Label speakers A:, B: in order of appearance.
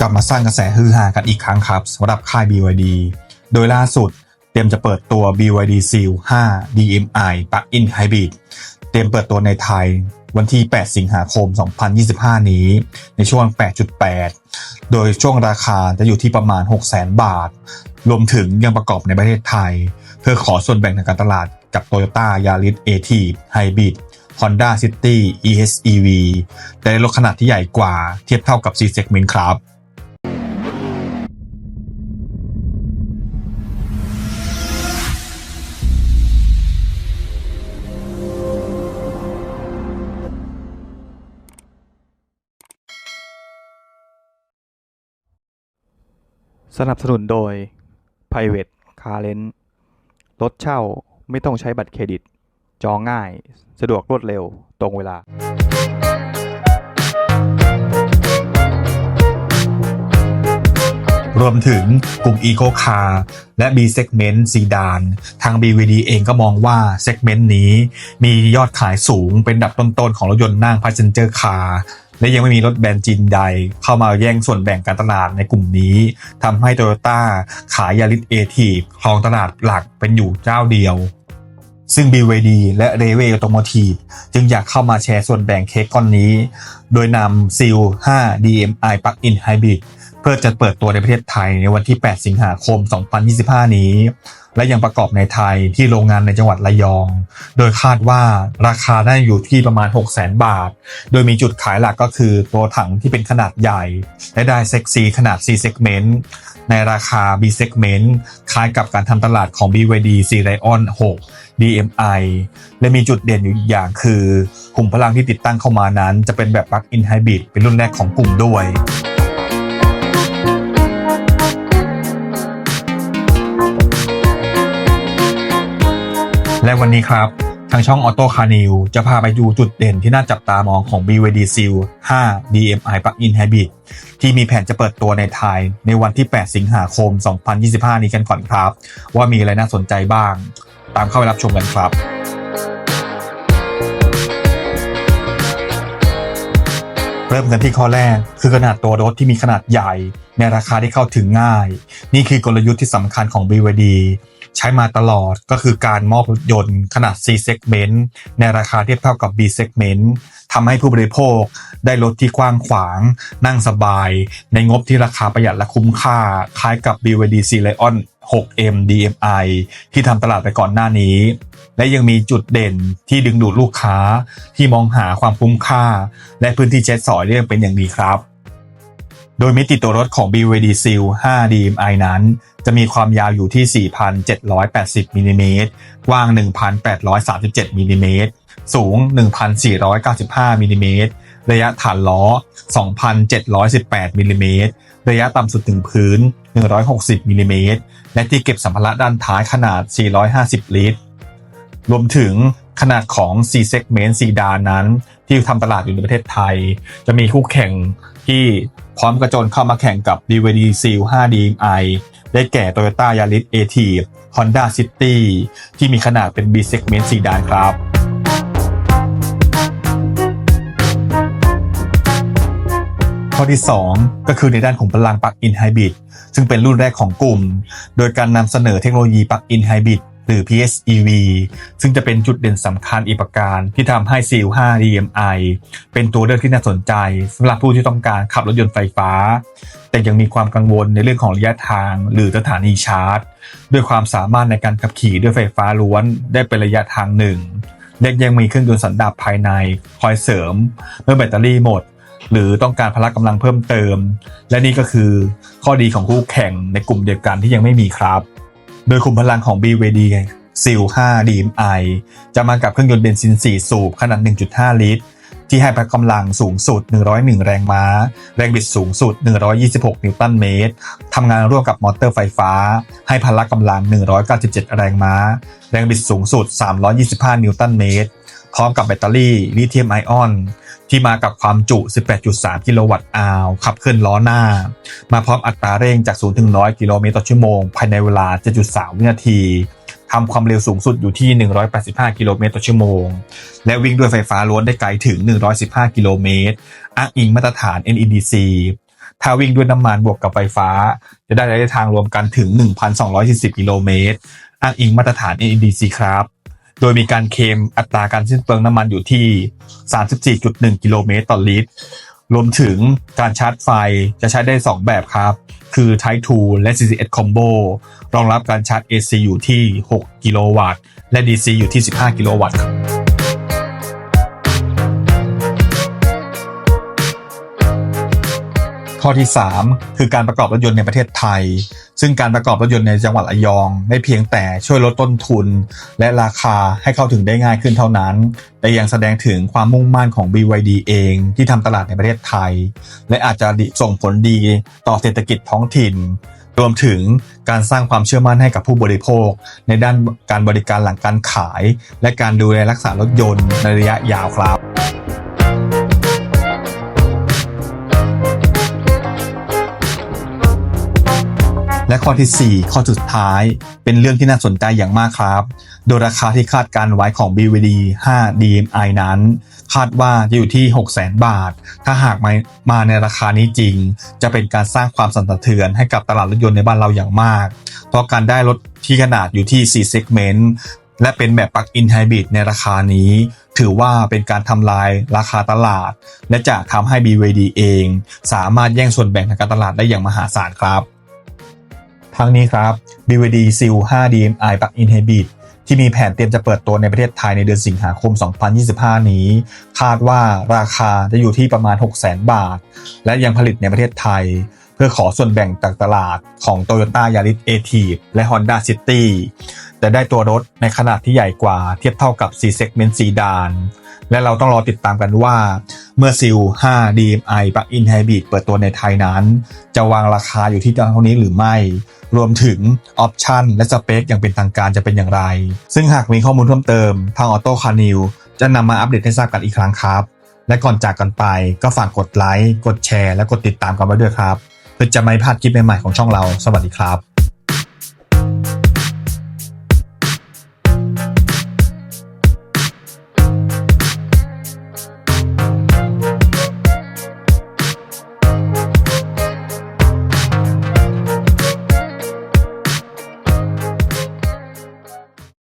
A: กลับมาสร้างกระแสฮือฮากันอีกครั้งครับสำหรับค่าย BYD โดยล่าสุดเตรียมจะเปิดตัว BYD Seal 5 DMI Plug-in Hybrid เตรียมเปิดตัวในไทยวันที่ 8 สิงหาคม 2025 นี้ ในช่วง 8.8 โดยช่วงราคาจะอยู่ที่ประมาณ 600,000 บาท รวมถึงยังประกอบในประเทศไทย เพื่อขอส่วนแบ่งทางการตลาดกับ Toyota Yaris AT Hybrid Honda City EHEV แต่ในรถขนาดที่ใหญ่กว่าเทียบเท่ากับ C segment ครับ
B: สนับสนุนโดย Private Car Rent รถเช่าไม่ต้องใช้บัตรเครดิต จองง่าย สะดวกรวดเร็ว ตรงเวลา
A: รวมถึงกลุ่ม Eco Car และ B Segment ซีดาน ทาง BVD เองก็มองว่า Segment นี้มียอดขายสูงเป็นอันดับต้นๆของรถยนต์นั่ง Passenger Car และยังไม่มีรถแบรนด์จีนใด เข้ามาแย่งส่วนแบ่งการตลาดในกลุ่มนี้ทำให้โตโยต้าขายยาริสเอทีครองตลาดหลักเป็นอยู่เจ้าเดียว ซึ่ง BYD และ r a w a y Automotive จึงอยากเข้ามาแชร์ส่วนแบ่งเค้กก้อนนี้ โดยนำ Seal 5 DMI Plug-in Hybrid เพื่อจะเปิดตัวในประเทศไทยในวันที่ 8 สิงหาคม 2025 นี้ และยังประกอบในไทยที่โรงงานในจังหวัดระยอง โดยคาดว่าราคาได้อยู่ที่ประมาณ 600,000 บาท โดยมีจุดขายหลักก็คือตัวถังที่เป็นขนาดใหญ่ และได้เซ็กซีขนาด C segment ในราคา B segment คล้ายกับการทำตลาดของ BYD C Lion 6 DMI และมีจุดเด่นอยู่อีกอย่างคือกลุ่มพลังที่ติดตั้งเข้ามานั้น จะเป็นแบบ Plug-in Hybrid เป็นรุ่นแรกของกลุ่มด้วยและวันนี้ครับ ทางช่อง Auto c a r n i v จะพาไปดูจุดเด่นที่น่าจับตามองของ BYD Seal 5 DMI Plug-in Hybrid ที่มีแผนจะเปิดตัวในไทยในวันที่ 8 สิงหาคม 2025 นี้กันก่อนครับ ว่ามีอะไรน่าสนใจบ้าง ตามเข้าไปรับชมกันครับเริ่มกันที่ข้อแรกคือขนาดตัวรถที่มีขนาดใหญ่ ในราคาที่เข้าถึงง่าย นี่คือกลยุทธ์ที่สำคัญของ BYD ใช้มาตลอดก็คือการมอบรถยนต์ขนาด C segment ในราคาเทียบเท่ากับ B segment ทำให้ผู้บริโภคได้รถที่กว้างขวาง นั่งสบาย ในงบที่ราคาประหยัดและคุ้มค่า คล้ายกับ BYD C Lion 6M DMI ที่ทำตลาดไปก่อนหน้านี้ และยังมีจุดเด่นที่ดึงดูดลูกค้าที่มองหาความคุ้มค่า และพื้นที่ใช้สอยได้อย่างเป็นอย่างดีครับ โดยมิติตัวรถของ BYD Seal 5 DMI นั้น จะมีความยาวอยู่ที่ 4,780มิลลิเมตรกว้าง 1,837มิลลิเมตรสูง 1,495มิลลิเมตรระยะฐานล้อ 2,718มิลลิเมตรระยะต่ำสุดถึงพื้น 160มิลลิเมตรและที่เก็บสัมภาระด้านท้ายขนาด 450 ลิตร รวมถึงขนาดของ C segment ซีดานนั้น ที่ทำตลาดอยู่ในประเทศไทย จะมีคู่แข่งที่พร้อมกระโจนเข้ามาแข่งกับ BYD Seal 5 DMI ได้แก่ Toyota Yaris a t i v Honda City ที่มีขนาดเป็น B segment ซีดานครับข้อที่ 2 ก็คือในด้านของพลัง Plug-in Hybrid ซึ่งเป็นรุ่นแรกของกลุ่ม โดยการนำเสนอเทคโนโลยี Plug-in Hybrid หรือ PHEV ซึ่งจะเป็นจุดเด่นสำคัญอีกประการที่ทำให้ Seal 5 DMI เป็นตัวเลือกที่น่าสนใจสำหรับผู้ที่ต้องการขับรถยนต์ไฟฟ้า แต่ยังมีความกังวลในเรื่องของระยะทางหรือสถานีชาร์จ ด้วยความสามารถในการขับขี่ด้วยไฟฟ้าล้วนได้เป็นระยะทางหนึ่งและยังมีเครื่องยนต์สันดาปภายในคอยเสริมเมื่อแบตเตอรี่หมดหรือต้องการพละกำลังเพิ่มเติม และนี่ก็คือข้อดีของคู่แข่งในกลุ่มเดียวกันที่ยังไม่มีครับ โดยขุมพลังของ BYD Seal 5 DMI จะมากับเครื่องยนต์เบนซิน 4 สูบขนาด 1.5 ลิตร ที่ให้พละกำลังสูงสุด 101 แรงม้า แรงบิดสูงสุด 126 นิวตันเมตร ทำงานร่วมกับมอเตอร์ไฟฟ้า ให้พละกำลัง 197 แรงม้า แรงบิดสูงสุด 325 นิวตันเมตร พร้อมกับแบตเตอรี่ลิเธียมไอออนที่มากับความจุ 18.3 กิโลวัตต์อาวขับเคลื่อนล้อหน้า มาพร้อมอัตราเร่งจาก 0 ถึง 100 กิโลเมตรต่อชั่วโมง ภายในเวลา 7.3 วินาทีทำความเร็วสูงสุดอยู่ที่ 185 กิโลเมตรต่อชั่วโมง และวิ่งด้วยไฟฟ้าล้วนได้ไกลถึง 115 กิโลเมตร อ้างอิงมาตรฐาน NEDC ถ้าวิ่งด้วยน้ำมันบวกกับไฟฟ้า จะได้ระยะทางรวมกันถึง 1,240 กิโลเมตร อ้างอิงมาตรฐาน NEDC ครับ โดยมีการเคมอัตราการสิ้นเปลืองน้ำมันอยู่ที่ 34.1 กิโลเมตรต่อลิตร รวมถึงการชาร์จไฟจะใช้ได้ 2 แบบครับ คือ Type 2 และ CCS Combo รองรับการชาร์จ AC อยู่ที่ 6 กิโลวัตต์ และ DC อยู่ที่ 15 กิโลวัตต์ครับ ข้อที่ 3 คือการประกอบรถยนต์ในประเทศไทย ซึ่งการประกอบรถยนต์ในจังหวัดระยอง ได้เพียงแต่ช่วยลดต้นทุน และราคาให้เข้าถึงได้ง่ายขึ้นเท่านั้น แต่ยังแสดงถึงความมุ่งมั่นของ BYD เองที่ทำตลาดในประเทศไทย และอาจจะส่งผลดีต่อเศรษฐกิจท้องถิ่นรวมถึงการสร้างความเชื่อมั่นให้กับผู้บริโภค ในด้านการบริการหลังการขาย และการดูแลรักษารถยนต์ในระยะยาวครับ และข้อทีสี่ 4 ข้อสุดท้าย เป็นเรื่องที่น่าสนใจอย่างมากครับ โดยราคาที่คาดการไว้ของ BVD 5 DMI นั้น คาดว่าจะอยู่ที่ 6 0 0 0 0 บาท ถ้าหากมามาในราคานี้จริง จะเป็นการสร้างความสั่นสะเทือนให้กับตลาดรถยนต์ในบ้านเราอย่างมาก เพราะการได้รถที่ขนาดอยู่ที่ 4 segment และเป็นแบบปลั๊กอินไฮบริดในราคานี้ ถือว่าเป็นการทำลายราคาตลาด และจะทำให้ BVD เอง สามารถแย่งส่วนแบ่งทางการตลาดได้อย่างมหาศาลครับ ทั้งนี้ครับ BVD Seal 5 DMI Plug-in Hybrid ที่มีแผนเตรียมจะเปิดตัวในประเทศไทยในเดือนสิงหาคม 2025 นี้ คาดว่าราคาจะอยู่ที่ประมาณ 600,000 บาท และยังผลิตในประเทศไทย พื่อขอส่วนแบ่งจากตลาดของ Toyota Yaris a t i v และ Honda City แต่ได้ตัวรถในขนาดที่ใหญ่กว่าเทียบเท่ากับ 4 segment ซีดาน และเราต้องรอติดตามกันว่า เมื่อซิล5 DMI Plug-in Hybrid เปิดตัวในไทยนั้น จะวางราคาอยู่ที่เท่านี้หรือไม่ รวมถึงออปชันและสเปคอย่างเป็นทางการจะเป็นอย่างไร ซึ่งหากมีข้อมูลเพิ่มเติม ทางออโต้คานิวจะนำมาอัปเดตให้ทราบกันอีกครั้งครับ และก่อนจากกันไปก็ฝากกดไลค์กดแชร์ และกดติดตามกันไว้ด้วยครับ เพื่อจะไม่พลาดคลิปใหม่ๆของช่องเรา สวัสดีครับ